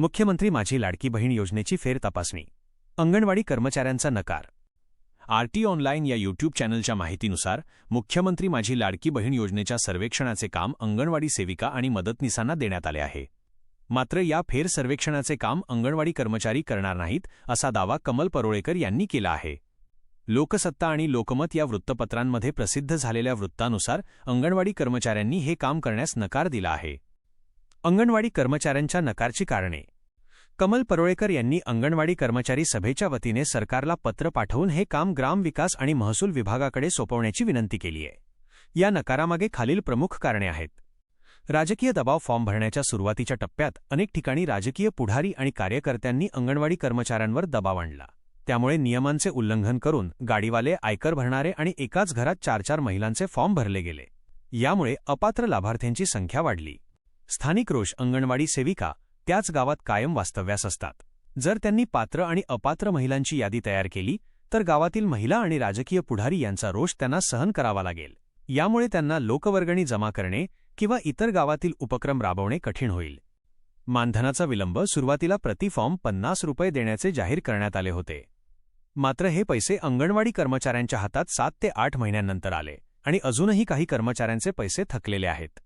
मुख्यमंत्री माझी लाडकी बहीण योजनेची फेरतपासणी अंगणवाडी कर्मचाऱ्यांचा नकार. आरटी ऑनलाईन या यूट्यूब चॅनलच्या माहितीनुसार मुख्यमंत्री माझी लाडकी बहीण योजनेच्या सर्वेक्षणाचे काम अंगणवाडी सेविका आणि मदतनीसांना देण्यात आले आहे. मात्र या फेर सर्वेक्षणाचे काम अंगणवाडी कर्मचारी करणार नाहीत असा दावा कमल परोळेकर यांनी केला आहे. लोकसत्ता आणि लोकमत या वृत्तपत्रांमध्ये प्रसिद्ध झालेल्या वृत्तानुसार अंगणवाडी कर्मचाऱ्यांनी हे काम करण्यास नकार दिला आहे. अंगणवाडी कर्मचाऱ्यांच्या नकारची कारणे. कमल परोळेकर यांनी अंगणवाडी कर्मचारी सभेच्या वतीने सरकारला पत्र पाठवून हे काम ग्रामविकास आणि महसूल विभागाकडे सोपवण्याची विनंती केली आहे. या नकारामागे खालील प्रमुख कारणे आहेत. राजकीय दबाव फॉर्म भरण्याच्या सुरुवातीच्या टप्प्यात अनेक ठिकाणी राजकीय पुढारी आणि कार्यकर्त्यांनी अंगणवाडी कर्मचाऱ्यांवर दबाव आणला. त्यामुळे नियमांचे उल्लंघन करून गाडीवाले आयकर भरणारे आणि एकाच घरात चार चार महिलांचे फॉर्म भरले गेले. यामुळे अपात्र लाभार्थ्यांची संख्या वाढली. स्थानिक रोष अंगणवाडी सेविका त्याच गावात कायम वास्तव्यास असतात. जर त्यांनी पात्र आणि अपात्र महिलांची यादी तयार केली तर गावातील महिला आणि राजकीय पुढारी यांचा रोष त्यांना सहन करावा लागेल. यामुळे त्यांना लोकवर्गणी जमा करणे किंवा इतर गावातील उपक्रम राबवणे कठीण होईल. मानधनाचा विलंब सुरुवातीला प्रति फॉर्म पन्नास रुपये देण्याचे जाहीर करण्यात आले होते. मात्र हे पैसे अंगणवाडी कर्मचाऱ्यांच्या हातात सात ते आठ महिन्यांनंतर आले आणि अजूनही काही कर्मचाऱ्यांचे पैसे थकलेले आहेत.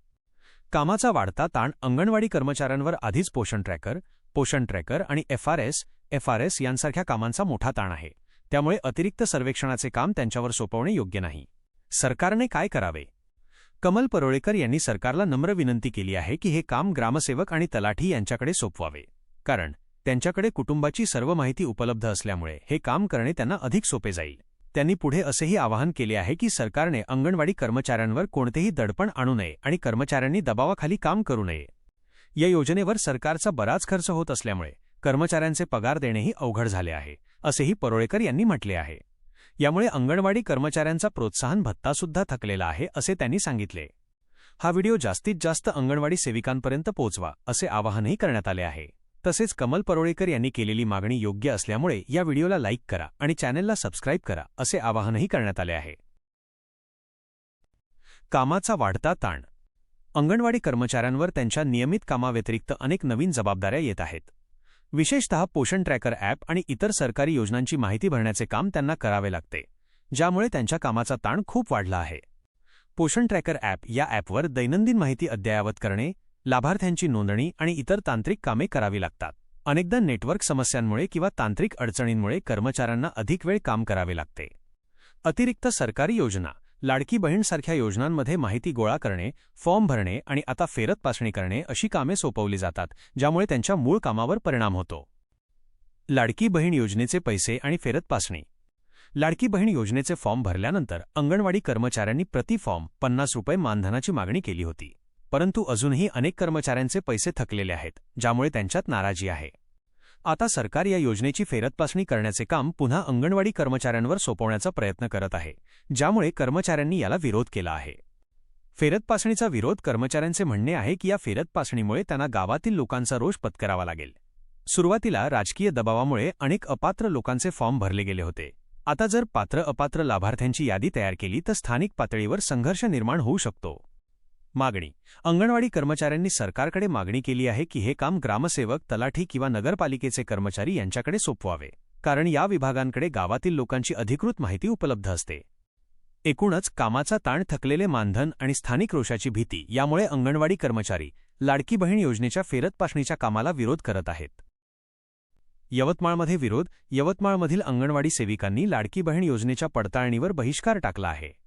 कामाचा वाढता ताण अंगणवाडी कर्मचाऱ्यांवर आधीच पोषण ट्रॅकर पोषण ट्रॅकर आणि एफआरएस एफआरएस यांसारख्या कामांचा मोठा ताण आहे. त्यामुळे अतिरिक्त सर्वेक्षणाचे काम त्यांच्यावर सोपवणे योग्य नाही. सरकारने काय करावे? कमल परोळेकर यांनी सरकारला नम्र विनंती केली आहे की हे काम ग्रामसेवक आणि तलाठी यांच्याकडे सोपवावे. कारण त्यांच्याकडे कुटुंबाची सर्व माहिती उपलब्ध असल्यामुळे हे काम करणे त्यांना अधिक सोपे जाईल. त्यांनी पुढे असेही आवाहन केले आहे की सरकारने अंगणवाडी कर्मचाऱ्यांवर कोणतेही दडपण आणू नये आणि कर्मचाऱ्यांनी दबावाखाली काम करू नये. या योजनेवर सरकारचा बराच खर्च होत असल्यामुळे कर्मचाऱ्यांचे पगार देणेही अवघड झाले आहे असेही परोळेकर यांनी म्हटले आहे. यामुळे अंगणवाडी कर्मचाऱ्यांचा प्रोत्साहन भत्तासुद्धा थकलेला आहे असे त्यांनी सांगितले. हा व्हिडिओ जास्तीत जास्त अंगणवाडी सेविकांपर्यंत पोहोचवा असे आवाहनही करण्यात आले आहे. तसेच कमल परोळेकर यांनी केलेली मागणी योग्य असल्यामुळे या व्हिडिओला लाईक करा आणि चॅनेलला सबस्क्राईब करा असे आवाहनही करण्यात आले आहे. कामाचा वाढता ताण. अंगणवाडी कर्मचाऱ्यांवर त्यांच्या नियमित कामाव्यतिरिक्त अनेक नवीन जबाबदाऱ्या येत आहेत. विशेषतः पोषण ट्रॅकर ॲप आणि इतर सरकारी योजनांची माहिती भरण्याचे काम त्यांना करावे लागते ज्यामुळे त्यांच्या कामाचा ताण खूप वाढला आहे. पोषण ट्रॅकर ॲप या ॲपवर दैनंदिन माहिती अद्ययावत करणे लाभार्थ्यांची नोंदणी आणि इतर तांत्रिक कामे करावी लागतात. अनेकदा नेटवर्क समस्यांमुळे किंवा तांत्रिक अडचणींमुळे कर्मचाऱ्यांना अधिक वेळ काम करावे लागते. अतिरिक्त सरकारी योजना लाडकी बहीणसारख्या योजनांमध्ये माहिती गोळा करणे फॉर्म भरणे आणि आता फेरत पासणी करणे अशी कामे सोपवली जातात ज्यामुळे त्यांच्या मूळ कामावर परिणाम होतो. लाडकी बहीण योजनेचे पैसे आणि फेरत पासणी. लाडकी बहीण योजनेचे फॉर्म भरल्यानंतर अंगणवाडी कर्मचाऱ्यांनी प्रति फॉर्म पन्नास रुपये मानधनाची मागणी केली होती. परंतु अजूनही अनेक कर्मचाऱ्यांचे पैसे थकलेले आहेत ज्यामुळे त्यांच्यात नाराजी आहे. आता सरकार या योजनेची फेरतपासणी करण्याचे काम पुन्हा अंगणवाडी कर्मचाऱ्यांवर सोपवण्याचा प्रयत्न करत आहे ज्यामुळे कर्मचाऱ्यांनी याला विरोध केला आहे. फेरतपासणीचा विरोध कर्मचाऱ्यांचे म्हणणे आहे की या फेरतपासणीमुळे त्यांना गावातील लोकांचा रोष पत्करावा लागेल. सुरुवातीला राजकीय दबावामुळे अनेक अपात्र लोकांचे फॉर्म भरले गेले होते. आता जर पात्र अपात्र लाभार्थ्यांची यादी तयार केली तर स्थानिक पातळीवर संघर्ष निर्माण होऊ शकतो. मागणी. अंगणवाडी कर्मचाऱ्यांनी सरकारकडे मागणी केली आहे की हे काम ग्रामसेवक तलाठी किंवा नगरपालिकेचे कर्मचारी यांच्याकडे सोपवावे. कारण या विभागांकडे गावातील लोकांची अधिकृत माहिती उपलब्ध असते. एकूणच कामाचा ताण थकलेले मानधन आणि स्थानिक रोषाची भीती यामुळे अंगणवाडी कर्मचारी लाडकी बहीण योजनेच्या फेरतपासणीच्या कामाला विरोध करत आहेत. यवतमाळमध्ये विरोध यवतमाळमधील अंगणवाडी सेविकांनी लाडकी बहीण योजनेच्या पडताळणीवर बहिष्कार टाकला आहे.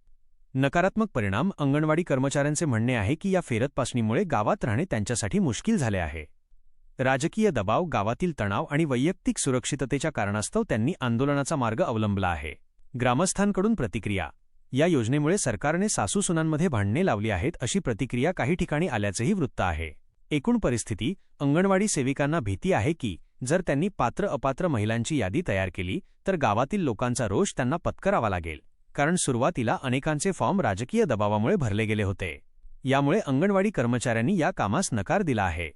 नकारात्मक परिणाम अंगणवाडी कर्मचाऱ्यांचे म्हणणे आहे की या फेरतपासणीमुळे गावात राहणे त्यांच्यासाठी मुश्किल झाले आहे. राजकीय दबाव गावातील तणाव आणि वैयक्तिक सुरक्षिततेच्या कारणास्तव त्यांनी आंदोलनाचा मार्ग अवलंबला आहे. ग्रामस्थांकडून प्रतिक्रिया. या योजनेमुळे सरकारने सासूसुनांमध्ये भांडणे लावली आहेत अशी प्रतिक्रिया काही ठिकाणी आल्याचेही वृत्त आहे. एकूण परिस्थिती अंगणवाडी सेविकांना भीती आहे की जर त्यांनी पात्र अपात्र महिलांची यादी तयार केली तर गावातील लोकांचा रोष त्यांना पत्करावा लागेल. कारण सुरुवातीला अनेकांचे फॉर्म राजकीय दबावामुळे भरले गेले होते. यामुळे अंगणवाडी कर्मचाऱ्यांनी या कामास नकार दिला आहे.